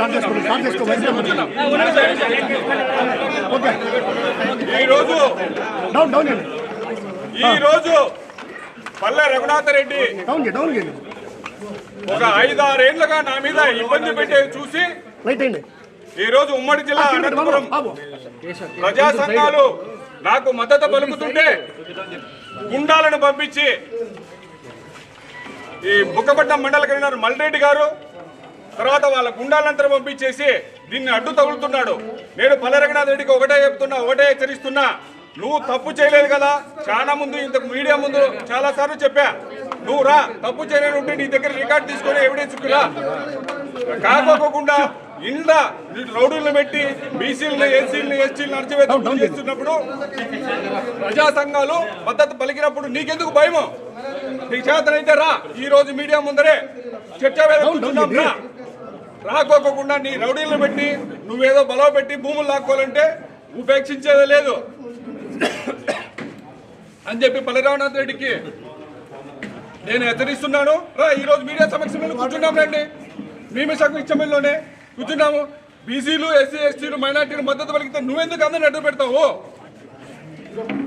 Start చేసుకో వైద్యం okay ఈ రోజు డౌన్ డౌన్ చేయండి ఈ రోజు పల్లె రఘునాథ రెడ్డి డౌన్ డౌన్ ఒక ఐదారేళ్ళుగా నా మీద ఇబ్బంది పెట్టేది చూసి ఈ రోజు ఉమ్మడి జిల్లా అనంతపురం బాబు. ప్రజా సంఘాలు నాకు మద్దతు పలుకుతుంటే గుండాలను పంపించి ఈ బుక్కపట్నం మండల కన్వీనర్ మల్రెడ్డి గారు తర్వాత వాళ్ళ గుండాలంతా పంపించేసి దీన్ని అడ్డు తగులుతున్నాడు. నేను పల్లెరగనాథ్ రెడ్డికి ఒకటే చెప్తున్నా ఒకటే హెచ్చరిస్తున్నా. నువ్వు తప్పు చేయలేదు కదా. చాలా ముందు ఇంత మీడియా ముందు చాలా సార్లు చెప్పా. నువ్వు రా తప్పు చేయలేదు ఉంటే నీ దగ్గర రికార్డ్ తీసుకొని ఎవిడెన్స్ రా. కాకోకుండా ఇంద రౌడీలను పెట్టి బీసీలను ఎస్సీలను ఎస్టీలను అణచివేత చేస్తున్నప్పుడు ప్రజా సంఘాలు మద్దతు పలికినప్పుడు నీకెందుకు భయము? నీకు చేతనైతే రా. ఈ రోజు మీడియా ముందరే చర్చ వేద రాకోకుండా నీ రౌడీలను పెట్టి నువ్వేదో బలవ పెట్టి భూములు లాక్కోవాలంటే ఉపేక్షించేదే లేదు. అని చెప్పి పల్లెరామనాథ్ రెడ్డికి నేను హెచ్చరిస్తున్నాను. రా ఈరోజు మీడియా సమక్షంలో కూర్చున్నాం రండి. మేము సమక్షంలోనే కూర్చున్నాము. బీసీలు ఎస్సీ ఎస్టీలు మైనార్టీలు మద్దతు పలికితే నువ్వెందుకు అందరిని అడ్డు పెడతావు?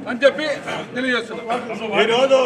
అని చెప్పి తెలియజేస్తున్నాను ఈరోజు